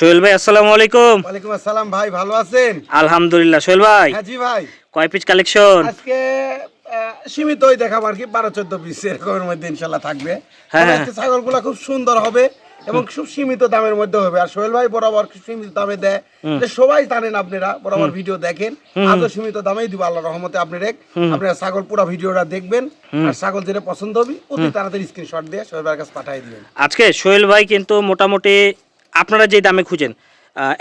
সোহেল ভাই আসসালামু আলাইকুম। ওয়ালাইকুম আসসালাম ভাই ভালো আছেন? আলহামদুলিল্লাহ সোহেল ভাই। হ্যাঁ জি ভাই। কয় পিস কালেকশন আজকে সীমিতই দেখাবো আর কি বারো চোদ্দ পিস এরকমের মধ্যে ইনশাল্লাহ থাকবে। হ্যাঁ, হ্যাঁ। ছাগলগুলো খুব সুন্দর হবে এবং খুব সীমিত দামের মধ্যে হবে। আর সোহেল ভাই বরাবর সীমিত দামে দেয়। সবাই জানেন আপনারা বরাবর ভিডিও দেখেন। আজও সীমিত দামেই দিব আল্লাহ রহমতে আপনার আপনারা ছাগল পুরো ভিডিওটা দেখবেন। আর ছাগল যেটা পছন্দ হবে অতি তাড়াতাড়ি স্ক্রিনশট দিয়ে সোহেল ভাইয়ের কাছে পাঠিয়ে দিবেন। আজকে সোহেল ভাই কিন্তু মোটামুটি আপনারা যে দামে খুঁজেন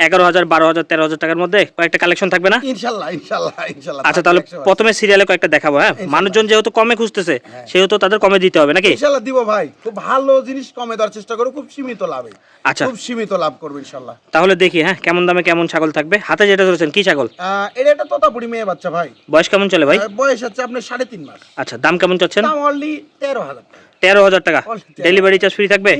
এগারো হাজার বারো হাজার তেরো হাজার টাকার মধ্যে কয়েকটা কালেকশন থাকবে না? ইনশাল্লাহ ইনশাল্লাহ ইনশাল্লাহ আচ্ছা তাহলে প্রথমে সিরিয়ালে কয়েকটা দেখাবো হ্যাঁ? মানুষজন যেহেতু কমে খুঁজতেছে সেহেতু তাদের কমে দিতে হবে নাকি? ইনশাল্লাহ দিব ভাই। খুব ভালো জিনিস কমে দেওয়ার চেষ্টা করো খুব সীমিত লাভে। আচ্ছা। খুব সীমিত লাভ করবে ইনশাল্লাহ। তাহলে দেখি হ্যাঁ কেমন দামে কেমন ছাগল থাকবে। হাতে যেটা ধরেছেন কি ছাগল? এটা একটা তোতাপুরি মেয়ে বাচ্চা ভাই। বয়স কেমন চলে ভাই? বয়স হচ্ছে আপনার সাড়ে তিন মাস। আচ্ছা দাম কেমন চাচ্ছেন? দাম অনলি তেরো হাজার টাকা। তেরো হাজার টাকা। ডেলিভারি চার্জ ফ্রি থাকবে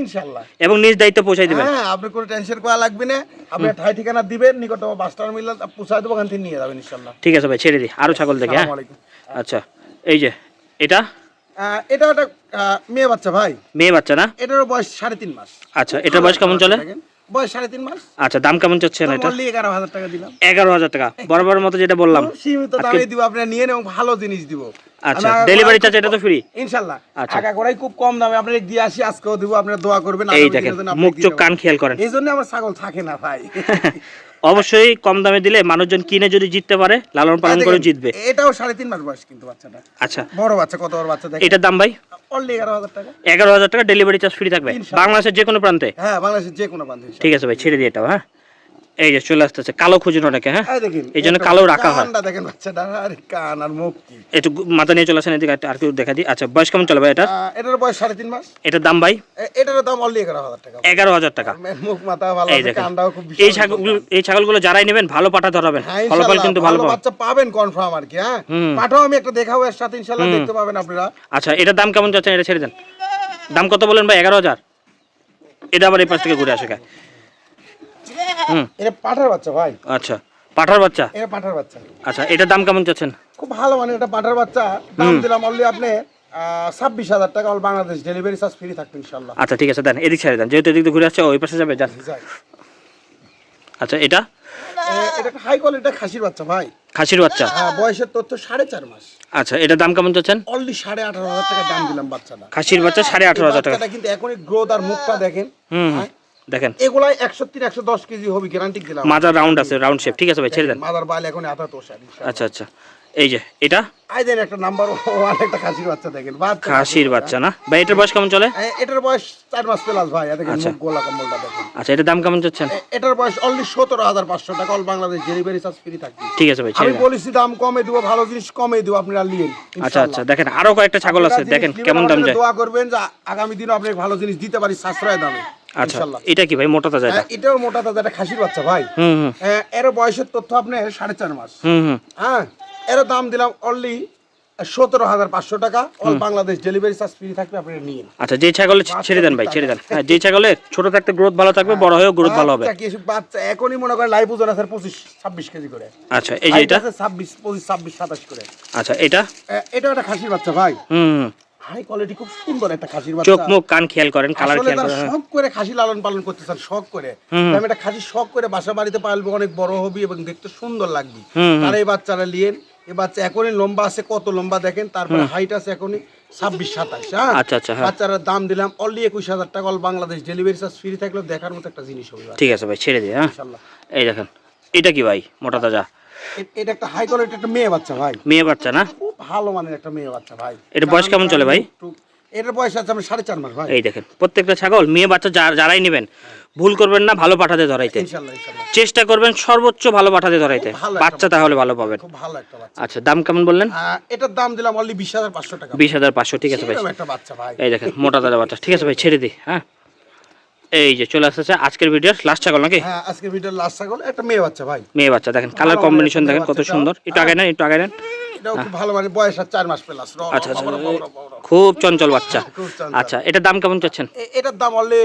এবং নিজ দায়িত্ব পৌঁছাই দিবেন হ্যাঁ আপনি কোনো টেনশন করা লাগবে না। আপনি ঠাই ঠিকানা দিবেন নিকটতম বাস টার্মিনাল পৌঁছায় দেবো ওখান থেকে নিয়ে যাবেন ইনশাল্লাহ। ঠিক আছে ভাই ছেড়ে দিই। আরও ছাগল দেখি হ্যাঁ? আচ্ছা এই যে এটা? এটা একটা মেয়ে বাচ্চা ভাই। মেয়ে বাচ্চা না? এটারও বয়স সাড়ে তিন মাস। আচ্ছা এটার বয়স কেমন চলে? বয়স সাড়ে তিন মাস। আচ্ছা দাম কেমন চাচ্ছেন এটা? এগারো হাজার টাকা দিলাম। এগারো হাজার টাকা। বরাবর মতো যেটা বললাম। খুব সীমিত দামে দিব আপনারা নিয়ে এবং ভালো জিনিস দিব। আচ্ছা ডেলিভারি চার্জ এটা তো ফ্রি ইনশাল্লাহ। আচ্ছা। আগা করাই খুব কম দামে আপনাদের দিয়ে আসি আজকেও দিব আপনারা দোয়া করবেন এই দেখেন মুখ চোখ কান খেয়াল করেন। এই জন্য আমার ছাগল থাকে না ভাই। অবশ্যই কম দামে দিলে মানুষজন কিনে যদি জিততে পারে লালন পালন করে জিতবে। এটাও সাড়ে তিন মাস বয়স কিন্তু বাচ্চাটা। আচ্ছা। বড় বাচ্চা কত বড় বাচ্চা দেখেন। এটার দাম ভাই? এগারো হাজার টাকা। টাকা ডেলিভারি চার্জ ফ্রি থাকবে। বাংলাদেশের যে কোনো প্রান্তে? হ্যাঁ বাংলাদেশের যে কোনো বান্ধব ঠিক আছে ভাই ছেড়ে দিয়ে এটাও হ্যাঁ? এই যে চলে আসতেছে কালো খুঁজুন অনেকে হ্যাঁ? এই জন্য কালো রাখা হয়। দেখেন বাচ্চাটা আর কান আর মুখ কি। একটু মাথা নিয়ে চলে আসেন এদিকে আর কেউ দেখা দিই। আচ্ছা বয়স কেমন চলে ভাই এটা এটার বয়স সাড়ে তিন মাস। এটার দাম ভাই? এ- এটারও দাম অনলি এগারো হাজার টাকা। এগারো হাজার টাকা। মুখ মাথা ভালো এই দেখেন। এই ছাগলগুলো এই ছাগলগুলো যারাই নেবেন ভালো পাঠা ধরাবেন। হ্যাঁ ফলাফল কিন্তু ভালো বাচ্চা পাবেন কনফার্ম আর কি হ্যাঁ? পাঠাও আমি একটা দেখাবো এর সাথে ইনশাআল্লাহ দেখতে পাবেন আপনারা। আচ্ছা এটার দাম কেমন যাচ্ছে? এটা ছেড়ে দেন। দাম কত বলেন ভাই? এগারো হাজার। এটা আবার এই পাশ থেকে ঘুরে আসে এটা পাঠার বাচ্চা ভাই। আচ্ছা পাঠার বাচ্চা? এটা পাঠার বাচ্চা। আচ্ছা এটার দাম কেমন চাচ্ছেন? খুব ভালো মানে এটা পাঠার বাচ্চা। দাম দিলাম আপনি ছাব্বিশ হাজার টাকা all Bangladesh delivery charge free থাকবে ইনশাল্লাহ আচ্ছা ঠিক আছে দেন এদিক ছেড়ে দেন যেহেতু এদিক ঘুরে আসছে ওই পাশে যাবে যান। আচ্ছা এটা? এটা হাই খাসির বাচ্চা ভাই। খাসির বাচ্চা? হ্যাঁ বয়সের তথ্য সাড়ে চার মাস। আচ্ছা এটার দাম কেমন চাচ্ছেন? অনলি সাড়ে আঠারো হাজার টাকা দাম দিলাম বাচ্চাটা। খাসির বাচ্চা সাড়ে আঠারো হাজার টাকা। কিন্তু এখনই গ্রোথ আর মুখটা দেখেন। হুম। হুম। দেখেন। এগুলাই একশো তিন একশো দশ কেজি হবে গ্যারান্টি দিলাম। মাজার রাউন্ড আছে রাউন্ড শেপ ঠিক আছে ভাই ছেড়ে দেন। মাদার বাইল এখন আধা আচ্ছা আচ্ছা। এই যে এটা? আই দেন একটা নাম্বার ওয়ান একটা খাসির বাচ্চা দেখেন খাসির বাচ্চা। না? ভাই এটার বয়স কেমন চলে? এটার বয়স চার মাস প্লাস ভাই দেখেন আচ্ছা। গোলা কম্বলটা দেখেন। আচ্ছা এটার দাম কেমন এটার বয়স অনলি সতেরো হাজার পাঁচশো টাকা all Bangladesh delivery charge free থাকবে। ঠিক আছে ভাই আমি বলেছি দাম কমে দিব ভালো জিনিস কমে দিব আপনারা আচ্ছা আচ্ছা দেখেন আরও কয়েকটা ছাগল আছে দেখেন কেমন দাম যায়। দোয়া করবেন যে আগামী দিনে আপনি ভালো জিনিস দিতে পারি সাশ্রয় দামে। আচ্ছা এটা কি ভাই মোটা তাজা এটা? হ্যাঁ, এটাও মোটা তাজা খাসির বাচ্চা ভাই। হুম হ্যাঁ, এর বয়সের তথ্য সাড়ে চার মাস। হুম হ্যাঁ এর দাম দিলাম অনলি সতেরো হাজার পাঁচশো টাকা। All Bangladesh delivery charge free থাকবে আপনি নিন। আচ্ছা যে ছাগলে ছেড়ে দেন ভাই ছেড়ে দেন। হ্যাঁ যে ছাগলে ছোট থাকতে গ্রোথ ভালো থাকবে বড় হয়েও গ্রোথ ভালো হবে। বাচ্চা বাচ্চা? এখনই মনে করেন লাইভ ওজন আছে পঁচিশ ছাব্বিশ কেজি করে। আচ্ছা এই যে এটা? ছাব্বিশ পঁচিশ ছাব্বিশ সাতাশ করে। আচ্ছা এটা? এটা একটা খাসির বাচ্চা ভাই। হুম। হাই কোয়ালিটি খুব সুন্দর একটা খাসির চোখ মুখ কান খেয়াল করেন কালার খেয়াল করেন। শখ করে খাসি লালন পালন করতে চান শখ করে। আমি একটা খাসি শখ করে বাসা বাড়িতে পালবো অনেক বড় হবি এবং দেখতে সুন্দর লাগবে। তারা এই বাচ্চারা এই বাচ্চা এখনই লম্বা আছে কত লম্বা দেখেন তারপরে হাইট আছে এখনই ছাব্বিশ সাতাশ হ্যাঁ? আচ্ছা, আচ্ছা, হ্যাঁ। বাচ্চারা দাম দিলাম অনলি একুশ হাজার টাকা all Bangladesh delivery charge free থাকলেও দেখার মতো একটা জিনিস হবে। ঠিক আছে ভাই ছেড়ে দিয়ে হ্যাঁ? এই দেখেন এটা কি ভাই মোটা তাজা? এটা একটা হাই কোয়ালিটি একটা মেয়ে বাচ্চা ভাই। মেয়ে বাচ্চা না? ভালো মানের একটা মেয়ে বাচ্চা ভাই। এটা বয়স কেমন চলে ভাই? এটার বয়স আছে আমার সাড়ে চার মাস ভাই। এই দেখেন প্রত্যেকটা ছাগল মেয়ে বাচ্চা যারাই নেবেন ভুল করবেন না ভালো পাঠাতে ধরাইতে। চেষ্টা করবেন সর্বোচ্চ ভালো পাঠাতে ধরাইতে। বাচ্চা তাহলে ভালো পাবেন। আচ্ছা দাম কেমন বললেন? এটার দাম দিলাম অনলি বিশ হাজার পাঁচশো টাকা। বিশ হাজার পাঁচশো ঠিক আছে ভাই। এই দেখেন মোটা তাজা বাচ্চা ঠিক আছে ভাই ছেড়ে দিই হ্যাঁ। এই যে চলে আসতেছে আজকের ভিডিওর লাস্ট ছাগল নাকি? হ্যাঁ আজকে ভিডিওর লাস্ট ছাগল একটা মেয়ে বাচ্চা ভাই। মেয়ে বাচ্চা দেখেন কালার কম্বিনেশন দেখেন কত সুন্দর। একটু আগে নেন একটু আগে নেন। ভালো মানে বয়স আর চার মাস প্লাস আচ্ছা খুব চঞ্চল বাচ্চা। আচ্ছা এটার দাম কেমন চাচ্ছেন? এটার দাম অলরে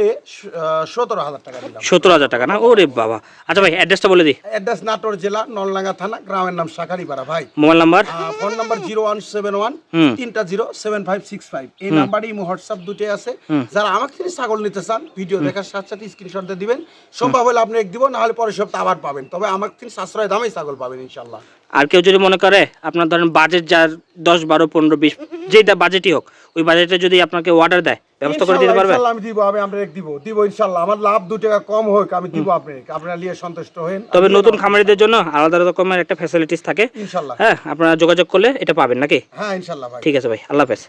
সতেরো হাজার টাকা সত্তর হাজার টাকা না? ওরে বাবা। আচ্ছা ভাই অ্যাড্রেসটা বলে দিই। অ্যাড্রেস নাটোর জেলা নলডাঙ্গা থানা গ্রামের নাম শাকারিপাড়া ভাই। Mobile number? Phone number zero one seven one তিনটা zero seven five six five. এই নাম্বারই হোয়াটসঅ্যাপ দুটোই আছে। যারা আমাকে থেকে ছাগল নিতে চান ভিডিও দেখার সাথে সাথে স্ক্রিনশট দিয়ে দিবেন। সম্ভব হলে আপনি এক দিব না হলে পরের সপ্তাহে আবার পাবেন। তবে আমার থেকে সাশ্রয় দামেই ছাগল পাবেন ইনশাল্লাহ আর কেউ যদি মনে করে আপনার ধরেন বাজেট যার দশ বারো পনেরো বিশ যেটা বাজেটই হোক ওই বাজেটে যদি আপনাকে অর্ডার দেয় ব্যবস্থা করে দিতে পারবেন পারবে আমি দিব আমি আপনার দিব দিব ইনশাল্লাহ। আমার লাভ দু টাকা কম হোক আমি দিব আপনাকে। আপনারা নিয়ে সন্তুষ্ট হন তবে নতুন খামারিদের জন্য আলাদা রকমের একটা ফ্যাসিলিটিস থাকে। ইনশাআল্লাহ হ্যাঁ আপনারা যোগাযোগ করলে এটা পাবেন নাকি? হ্যাঁ ইনশাল্লাহ ভাই। ঠিক আছে ভাই আল্লাহ হাফেজ।